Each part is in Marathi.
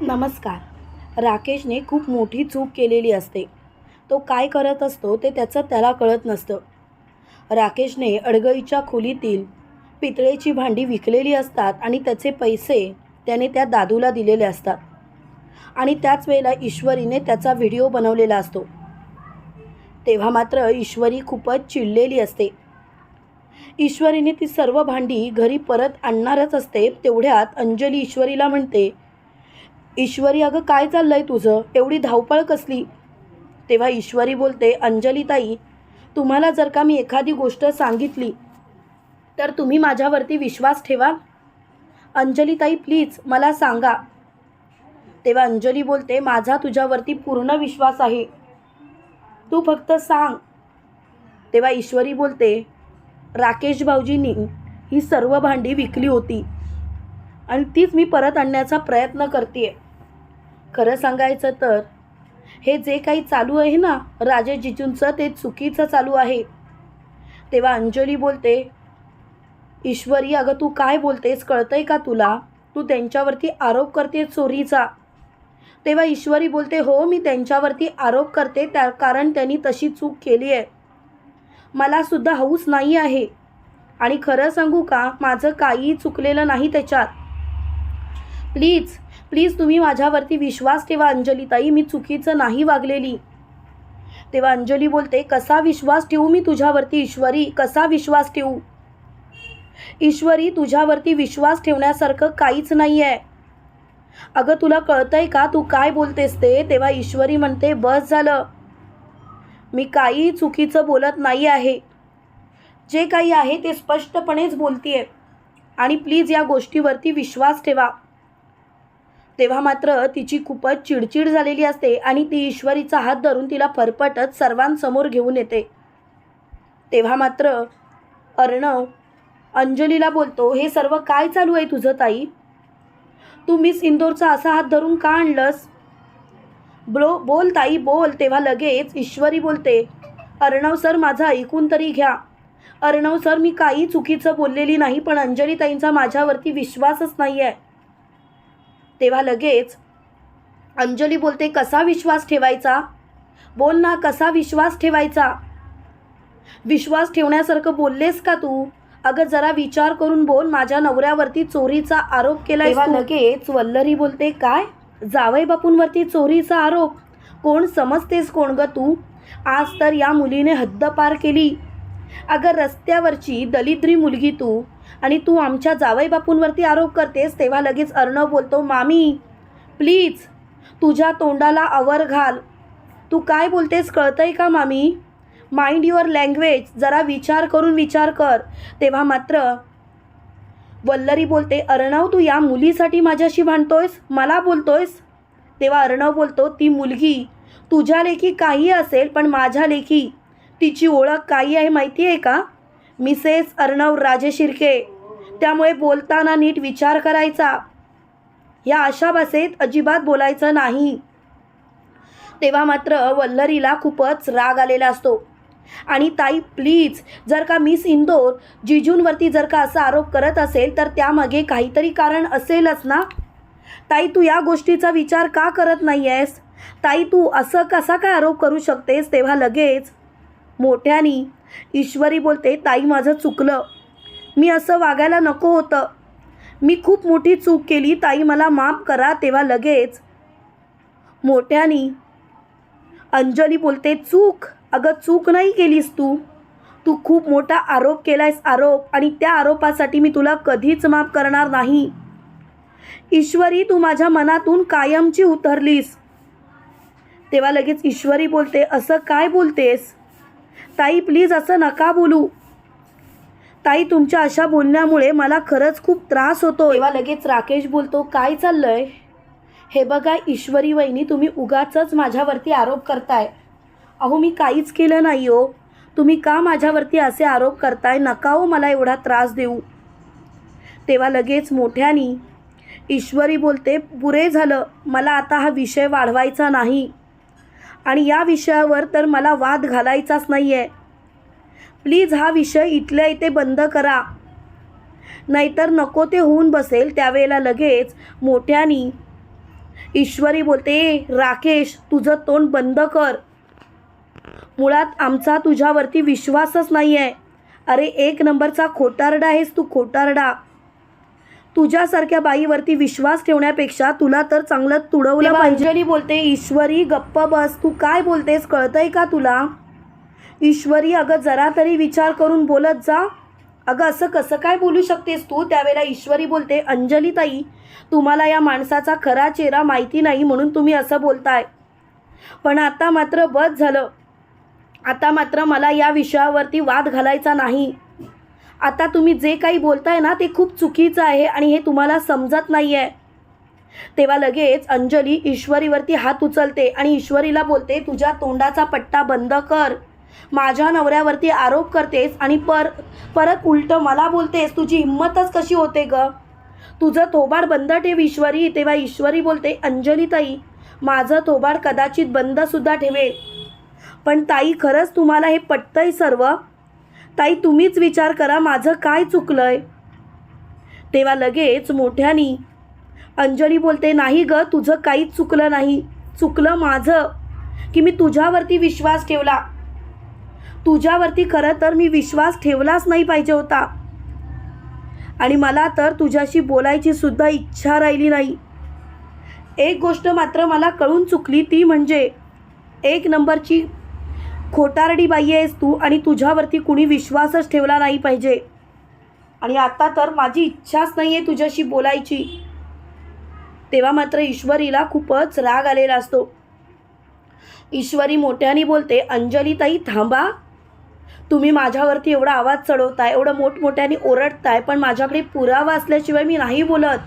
नमस्कार. राकेशने खूप मोठी चूक केलेली असते. तो काय करत असतो ते त्याचं त्याला कळत नसतं. राकेशने अडगळीच्या खोलीतील पितळेची भांडी विकलेली असतात आणि त्याचे पैसे त्याने त्या दादूला दिलेले असतात. आणि त्याच वेळेला ईश्वरीने त्याचा व्हिडिओ बनवलेला असतो. तेव्हा मात्र ईश्वरी खूपच चिडलेली असते. ईश्वरीने ती सर्व भांडी घरी परत आणणारच असते तेवढ्यात अंजली ईश्वरीला म्हणते ईश्वरी अगं काय चाललंय तुझं? एवढी धावपळ कसली? तेव्हा ईश्वरी बोलते अंजलीताई तुम्हाला जर का मी एखादी गोष्ट सांगितली तर तुम्ही माझ्यावरती विश्वास ठेवाल अंजलीताई प्लीज मला सांगा. तेव्हा अंजली बोलते माझा तुझ्यावरती पूर्ण विश्वास आहे. तू फक्त सांग. तेव्हा ईश्वरी बोलते राकेश भाऊजींनी ही सर्व भांडी विकली होती आणि तीच मी परत आणण्याचा प्रयत्न करते खरं सांगायचं तर हे जे काही चालू आहे ना राजे जिजूंचं ते चुकीचं चालू आहे. तेव्हा अंजली बोलते ईश्वरी अगं तू काय बोलतेस कळतंय का तुला? तू त्यांच्यावरती आरोप करते चोरीचा. तेव्हा ईश्वरी बोलते हो मी त्यांच्यावरती आरोप करते त्या कारण त्यांनी तशी चूक केली आहे. मलासुद्धा हौस नाही आहे. आणि खरं सांगू का माझं काहीही चुकलेलं नाही त्याच्यात. प्लीज प्लीज तुम्ही माझ्यावरती विश्वास ठेवा अंजलीताई. मी चुकीचं नाही वागलेली. तेव्हा अंजली बोलते कसा विश्वास ठेवू मी तुझ्यावरती ईश्वरी? कसा विश्वास ठेवू? ईश्वरी तुझ्यावरती विश्वास ठेवण्यासारखं काहीच नाही आहे अगं तुला कळतंय का? तू काय बोलतेस ते? तेव्हा ईश्वरी म्हणते बस झालं. मी काही चुकीचं बोलत नाही आहे. जे काही आहे ते स्पष्टपणेच बोलतीये. आणि प्लीज या गोष्टीवरती विश्वास ठेवा. तेव्हा मात्र तिची खूपच चिडचिड झालेली असते आणि ती ईश्वरीचा हात धरून तिला फरफटत सर्वांसमोर घेऊन येते. तेव्हा मात्र अर्णव अंजलीला बोलतो हे सर्व काय चालू आहे तुझं ताई? तू मिस इंदोरचा असा हात धरून का आणलंस? ब्लो बोल ताई बोल. तेव्हा लगेच ईश्वरी बोलते अर्णव सर माझं ऐकून तरी घ्या. अर्णव सर मी काही चुकीचं बोललेली नाही पण अंजली ताईंचा माझ्यावरती विश्वासच नाही आहे तेव्हा लगेच अंजली बोलते कसा विश्वास ठेवायचा? बोल ना कसा विश्वास ठेवायचा? विश्वास ठेवण्यासारखं बोललेस का तू? अगं जरा विचार करून बोल माझ्या नवऱ्यावरती चोरीचा आरोप केला तेव्हा लगेच वल्लरी बोलते काय? जावई बापूंवरती चोरीचा आरोप? कोण समजतेस कोण ग तू? आज तर या मुलीने हद्दपार केली. अगं रस्त्यावरची दलिद्री मुलगी तू. आणि तू आमच्या जावई बापूंवरती आरोप करतेस तेव्हा लगेच अर्णव बोलतो मामी प्लीज तुझ्या तोंडाला आवर घाल. तू काय बोलतेस कळतंय का मामी? माइंड युअर लँग्वेज जरा विचार करून विचार कर. तेव्हा मात्र वल्लरी बोलते अर्णव तू या मुलीसाठी माझ्याशी भांडतोयस? मला बोलतोयस? तेव्हा अर्णव बोलतो ती मुलगी तुझ्या लेखी काही असेल पण माझ्या लेखी तिची ओळख काही आहे माहिती आहे का? मिसेस अर्णव राजे शिर्के त्यामुळे बोलताना नीट विचार करायचा. या अशा भाषेत अजिबात बोलायचं नाही. तेव्हा मात्र वल्लरीला खूपच राग आलेला असतो. आणि ताई प्लीज जर का मिस इंदोर जिजूंवरती जर का असा आरोप करत असेल तर त्यामागे काहीतरी कारण असेलच ना? ताई तू या गोष्टीचा विचार का करत नाही आहेस ताई तू असं कसा काय आरोप करू शकतेस? तेव्हा लगेच मोठ्यानी ईश्वरी बोलते ताई माझं चुकलं. मी असं वागायला नको होतं. मी खूप मोठी चूक केली. ताई मला माफ करा तेव्हा लगेच. मोठ्यानी अंजली बोलते चूक? अगं चूक नाही केलीस तू. तू खूप मोठा आरोप केलायस आरोप. आणि त्या आरोपासाठी मी तुला कधीच माफ करणार नाही. ईश्वरी तू माझ्या मनातून कायमची उतरलीस. तेव्हा लगेच ईश्वरी बोलते असं काय बोलतेस? ताई प्लीज असं नका बोलू. ताई तुमच्या अशा बोलण्यामुळे मला खरंच खूप त्रास होतो तेव्हा लगेच राकेश बोलतो काय चाललंय? हे बघा ईश्वरी वहिनी तुम्ही उगाचच माझ्यावरती आरोप करताय. अहो मी काहीच केलं नाही हो. तुम्ही का माझ्यावरती असे आरोप करताय? नका हो मला एवढा त्रास देऊ. तेव्हा लगेच मोठ्यानी ईश्वरी बोलते पुरे झालं. मला आता हा विषय वाढवायचा नाही. आणि या विषयावर तर मला वाद घालायचाच नाही आहे प्लीज हा विषय इथल्या इथे बंद करा. नाहीतर नको ते होऊन बसेल त्यावेळेला लगेच मोठ्यानी. ईश्वरी बोलते राकेश तुझं तोंड बंद कर. मुळात आमचा तुझ्यावरती विश्वासच नाही आहे अरे एक नंबरचा खोटारडा आहेस तू खोटारडा. तुझ्यासारख्या बाईवरती विश्वास ठेवण्यापेक्षा तुला तर चांगलं तुडवलं पाहिजे. अंजली बोलते ईश्वरी गप्प बस. तू काय बोलतेस? कळतंय का तुला? ईश्वरी अगं जरा तरी विचार करून बोलत जा. अगं असं कसं काय बोलू शकतेस तू? त्यावेळेला ईश्वरी बोलते अंजली ताई तुम्हाला या माणसाचा खरा चेहरा माहिती नाही म्हणून तुम्ही असं बोलताय. पण आता मात्र बस झालं. आता मात्र मला या विषयावरती वाद घालायचा नाही. आता तुम्ही जे काही बोलताय ना ते खूप चुकीचं आहे आणि हे तुम्हाला समजत नाही आहे तेव्हा लगेच अंजली ईश्वरीवरती हात उचलते आणि ईश्वरीला बोलते तुझ्या तोंडाचा पट्टा बंद कर. माझ्या नवऱ्यावरती आरोप करतेस आणि पर परत उलटं मला बोलतेस. तुझी हिंमतच कशी होते ग? तुझं थोबाड बंद ठेव ईश्वरी. तेव्हा ईश्वरी बोलते अंजली ताई माझं थोबाड कदाचित बंदसुद्धा ठेवेल. पण ताई खरंच तुम्हाला हे पटतंय सर्व? ताई तुम्हीच विचार करा माझं काय चुकलं आहे तेव्हा लगेच मोठ्यानी अंजली बोलते नाही ग तुझं काहीच चुकलं नाही. चुकलं माझं की मी तुझ्यावरती विश्वास ठेवला. तुझ्यावरती खरं तर मी विश्वास ठेवलाच नाही पाहिजे होता. आणि मला तर तुझ्याशी बोलायची सुद्धा इच्छा राहिली नाही. एक गोष्ट मात्र मला कळून चुकली ती म्हणजे एक नंबरची खोटारडी बाई आहेस तू आणि तुझ्यावरती कुणी विश्वासच ठेवला नाही पाहिजे. आणि आता तर माझी इच्छाच नाही आहे तुझ्याशी बोलायची. तेव्हा मात्र ईश्वरीला खूपच राग आलेला असतो. ईश्वरी मोठ्याने बोलते अंजली ताई थांबा. तुम्ही माझ्यावरती एवढा आवाज चढवताय एवढं मोठमोठ्याने ओरडताय पण माझ्याकडे पुरावा असल्याशिवाय मी नाही बोलत.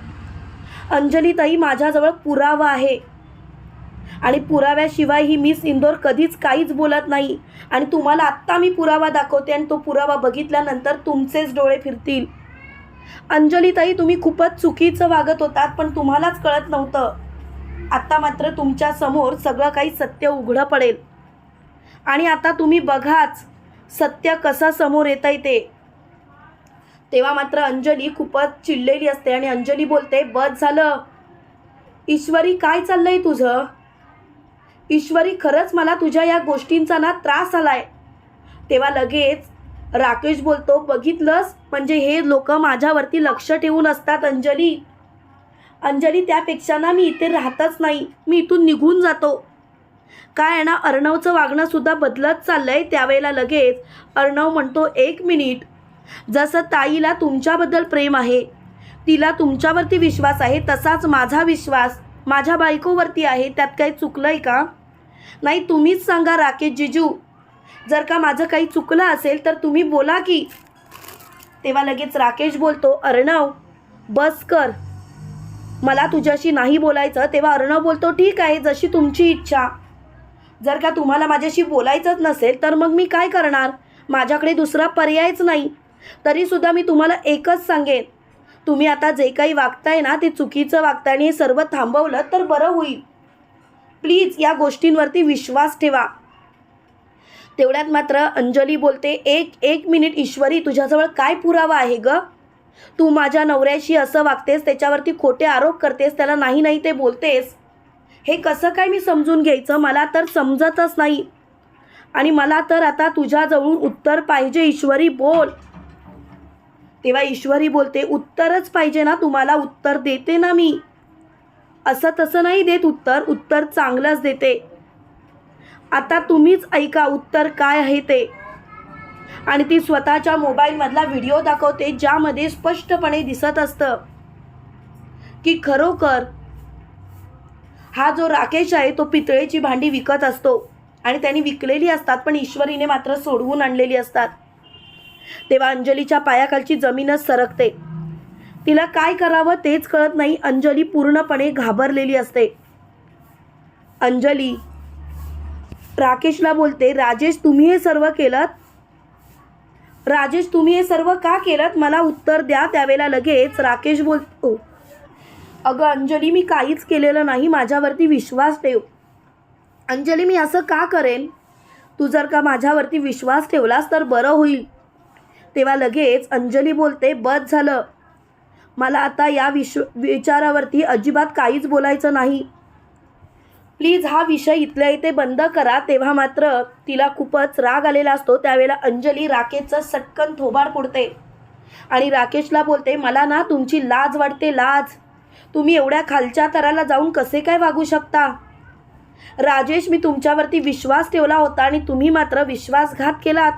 अंजली ताई माझ्याजवळ पुरावा आहे. आणि पुराव्याशिवाय ही मिस इंदोर कधीच काहीच बोलत नाही. आणि तुम्हाला आत्ता मी पुरावा दाखवते आणि तो पुरावा बघितल्यानंतर तुमचेच डोळे फिरतील. अंजलीताई तुम्ही खूपच चुकीचं वागत होतात पण तुम्हालाच कळत नव्हतं. आत्ता मात्र तुमच्यासमोर सगळं काही सत्य उघडं पडेल. आणि आता तुम्ही बघाच सत्य कसं समोर येतं ते. तेव्हा मात्र अंजली खूपच चिडलेली असते आणि अंजली बोलते बस झालं. ईश्वरी काय चाललंय तुझं? ईश्वरी खरंच मला तुझ्या या गोष्टींचा ना त्रास आलाय तेव्हा लगेच राकेश बोलतो बघितलंस? म्हणजे हे लोक माझ्यावरती लक्ष ठेवून असतात अंजली. अंजली त्यापेक्षा ना मी इथे राहतच नाही. मी इथून निघून जातो. काय आहे ना अर्णवचं वागणंसुद्धा बदलत बदलत चाललंय. त्यावेळेला लगेच अर्णव म्हणतो एक मिनिट. जसं ताईला तुमच्याबद्दल प्रेम आहे तिला तुमच्यावरती विश्वास आहे तसाच माझा विश्वास माझ्या बायकोवरती आहे. त्यात काही चुकलं आहे का? नाही तुम्हीच सांगा राकेश जिजू. जर का माझं काही चुकलं असेल तर तुम्ही बोला की. तेव्हा लगेच राकेश बोलतो अर्णव बस कर. मला तुझ्याशी नाही बोलायचं. तेव्हा अर्णव बोलतो ठीक आहे जशी तुमची इच्छा. जर का तुम्हाला माझ्याशी बोलायचंच नसेल तर मग मी काय करणार? माझ्याकडे दुसरा पर्यायच नाही. तरीसुद्धा मी तुम्हाला एकच सांगेन. तुम्ही आता जे काही वागताय ना ते चुकीचं वागताय आणि हे सर्व थांबवलं तर बरं होईल. प्लीज या गोष्टींवरती विश्वास ठेवा. तेवढ्यात मात्र अंजली बोलते एक एक मिनिट ईश्वरी तुझ्याजवळ काय पुरावा आहे ग? तू माझ्या नवऱ्याशी असं वागतेस त्याच्यावरती खोटे आरोप करतेस त्याला नाही नाही ते बोलतेस. हे कसं काय मी समजून घ्यायचं? मला तर समजतच नाही. आणि मला तर आता तुझ्याजवळून उत्तर पाहिजे ईश्वरी बोल. तेव्हा ईश्वरी बोलते उत्तरच पाहिजे ना तुम्हाला उत्तर देते ना मी. असं तसं नाही देत उत्तर. उत्तर चांगलंच देते. आता तुम्हीच ऐका उत्तर काय आहे ते. आणि ती स्वतःच्या मोबाईलमधला व्हिडिओ दाखवते ज्यामध्ये स्पष्टपणे दिसत असतं की खरोखर हा जो राकेश आहे तो पितळेची भांडी विकत असतो. आणि त्यांनी विकलेली असतात पण ईश्वरीने मात्र सोडवून आणलेली असतात. तेव्हा अंजलीच्या पायाखालची जमीनच सरकते. तिला काय करावं तेच कळत नाही. अंजली पूर्णपणे घाबरलेली असते. अंजली राकेशला बोलते राजेश तुम्ही हे सर्व केलं राजेश तुम्ही हे सर्व का केलं मला उत्तर द्या. त्यावेळेला लगेच राकेश बोलतो अगं अंजली मी काहीच केलेलं नाही. माझ्यावरती विश्वास ठेव. अंजली मी असं का करेन? तू जर का माझ्यावरती विश्वास ठेवलास तर बरं होईल. तेव्हा लगेच अंजली बोलते बस झालं. मला आता या विश्व विचारावरती अजिबात काहीच बोलायचं नाही. प्लीज हा विषय इथल्या इथे बंद करा. तेव्हा मात्र तिला खूपच राग आलेला असतो. त्यावेळेला अंजली राकेशचं सटकन थोबाड पुडते आणि राकेशला बोलते मला ना तुमची लाज वाटते लाज. तुम्ही एवढ्या खालच्या तराला जाऊन कसे काय वागू शकता? राजेश मी तुमच्यावरती विश्वास ठेवला होता आणि तुम्ही मात्र विश्वासघात केलात.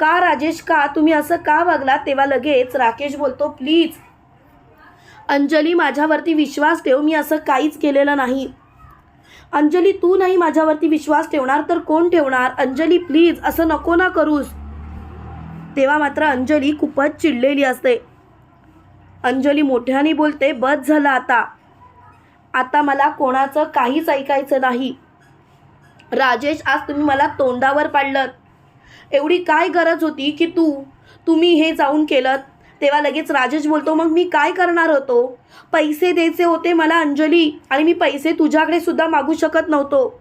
का राजेश का? तुम्ही असं का वागलात? तेव्हा लगेच राकेश बोलतो प्लीज अंजली माझ्यावरती विश्वास ठेव मी असं काहीच केलेलं नाही. अंजली तू नाही माझ्यावरती विश्वास ठेवणार तर कोण ठेवणार? अंजली प्लीज असं नको ना करूस. तेव्हा मात्र अंजली खूपच चिडलेली असते. अंजली मोठ्याने बोलते बस झालं आता. आता मला कोणाचं काहीच ऐकायचं नाही. राजेश आज तुम्ही मला तोंडावर पाडलं एवढी काय गरज होती की तू तुम्ही हे जाऊन केलं तेव्हा लगेच राजेश बोलतो मग मी काय करणार होतो? पैसे द्यायचे होते मला अंजली आणि मी पैसे तुझ्याकडे सुद्धा मागू शकत नव्हतो.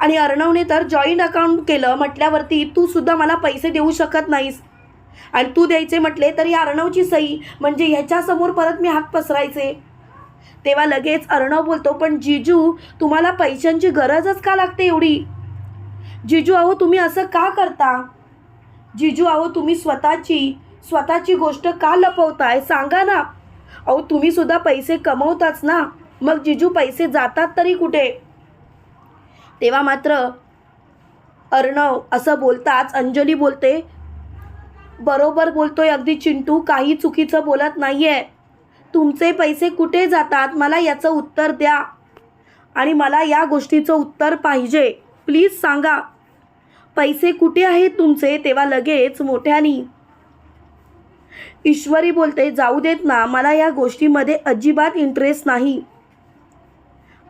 आणि अर्णवने तर जॉईंट अकाउंट केलं म्हटल्यावरती तू सुद्धा मला पैसे देऊ शकत नाहीस. आणि तू द्यायचे म्हटले तर या अर्णवची सही म्हणजे ह्याच्यासमोर परत मी हात पसरायचे. तेव्हा लगेच अर्णव बोलतो पण जिजू तुम्हाला पैशांची गरजच का लागते एवढी? जिजू अहो तुम्ही असं का करता? जिजू अहो तुम्ही स्वतःची स्वतःची गोष्ट का लपवताय? सांगा ना. अहो तुम्ही सुद्धा पैसे कमवताच ना. मग जिजू पैसे जातात तरी कुठे? तेव्हा मात्र अर्णव असं बोलताच अंजली बोलते बरोबर बोलतोय अगदी चिंटू काही चुकीचं बोलत नाही आहे तुमचे पैसे कुठे जातात? मला याचं उत्तर द्या. आणि मला या गोष्टीचं उत्तर पाहिजे. प्लीज सांगा. पैसे कुठे आहेत तुमचे? तेव्हा लगेच मोठ्यानी ईश्वरी बोलते जाऊ देत ना मला या गोष्टीमध्ये अजिबात इंटरेस्ट नाही.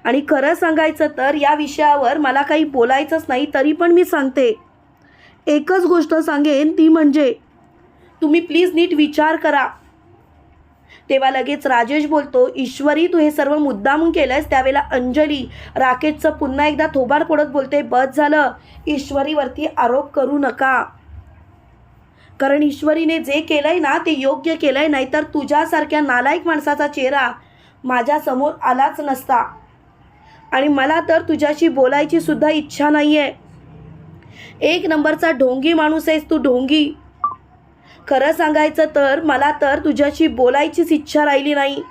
आणि खरं सांगायचं तर या विषयावर मला काही बोलायचंच नाही तरी पण मी सांगते. एकच गोष्ट सांगेन ती म्हणजे तुम्ही प्लीज नीट विचार करा. तेव्हा लगेच राजेश बोलतो ईश्वरी तू हे सर्व मुद्दामून केलंयस त्यावेळेला अंजली राकेशचं पुन्हा एकदा थोबाड पडत बोलते बस झालं ईश्वरीवरती आरोप करू नका. कारण ईश्वरीने जे केलंय ना ते योग्य केलंय नाहीतर तुझ्यासारख्या नालायक माणसाचा चेहरा माझ्यासमोर आलाच नसता. आणि मला तर तुझ्याशी बोलायची सुद्धा इच्छा नाही आहे एक नंबरचा ढोंगी माणूस आहेस तू ढोंगी. खरं सांगायचं तर मला तर तुझ्याशी बोलायचीच इच्छा राहिली नाही.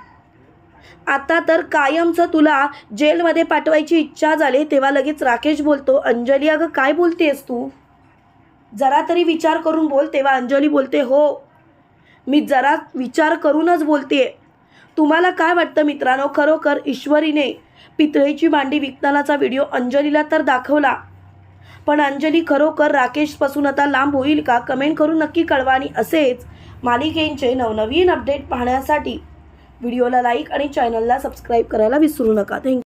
आता तर कायमचं तुला जेलमध्ये पाठवायची इच्छा झाली तेव्हा लगेच राकेश बोलतो अंजली अगं काय बोलतेस तू? जरा तरी विचार करून बोल तेव्हा अंजली बोलते हो. मी जरा विचार करूनच बोलते. तुम्हाला काय वाटतं मित्रांनो? खरोखर ईश्वरीने पितळेची भांडी विकतानाचा व्हिडिओ अंजलीला तर दाखवला. पण अंजली खरोखर राकेशपासून आता लांब होईल का? कमेंट करून नक्की कळवा आणि असेच मालिकेंचे नवनवीन अपडेट पाहण्यासाठी व्हिडिओला लाईक आणि चॅनलला सबस्क्राईब करायला विसरू नका. थँक्यू.